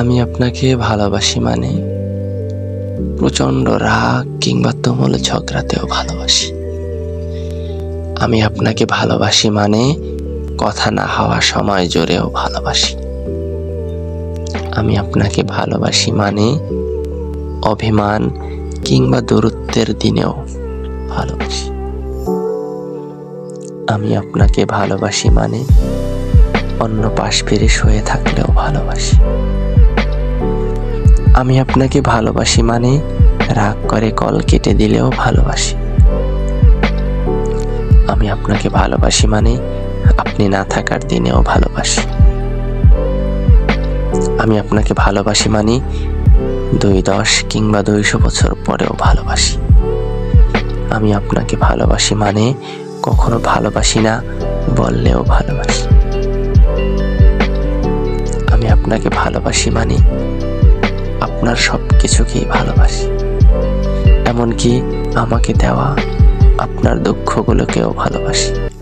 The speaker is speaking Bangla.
আমি আপনাকে ভালোবাসি মানে প্রচণ্ড রাগ কিংবা তুমুল ঝগড়াতেও ভালোবাসি। আমি আপনাকে ভালোবাসি মানে কথা না হওয়া সময় জোরেও ভালোবাসি। আমি আপনাকে ভালোবাসি মানে অভিমান কিংবা দূরত্বের দিনেও ভালোবাসি। আমি আপনাকে ভালোবাসি মানে অন্য পাশ ফিরে শুয়ে থাকলেও ভালোবাসি। আমি আপনাকে ভালোবাসি মানে রাগ করে কল কেটে দিলেও ভালোবাসি। আমি আপনাকে ভালোবাসি মানে আপনি না থাকার দিনেও ভালোবাসি। আমি আপনাকে ভালোবাসি মানে দুই দশ কিংবা দুইশো বছর পরেও ভালোবাসি। আমি আপনাকে ভালোবাসি মানে কখনো ভালোবাসি না, বললেও ভালোবাসি। আমি আপনাকে ভালোবাসি মানে আপনার সব কিছুকেই ভালোবাসি। এমনকি আমাকে দেওয়া আপনার দুঃখগুলোকেও ভালোবাসি।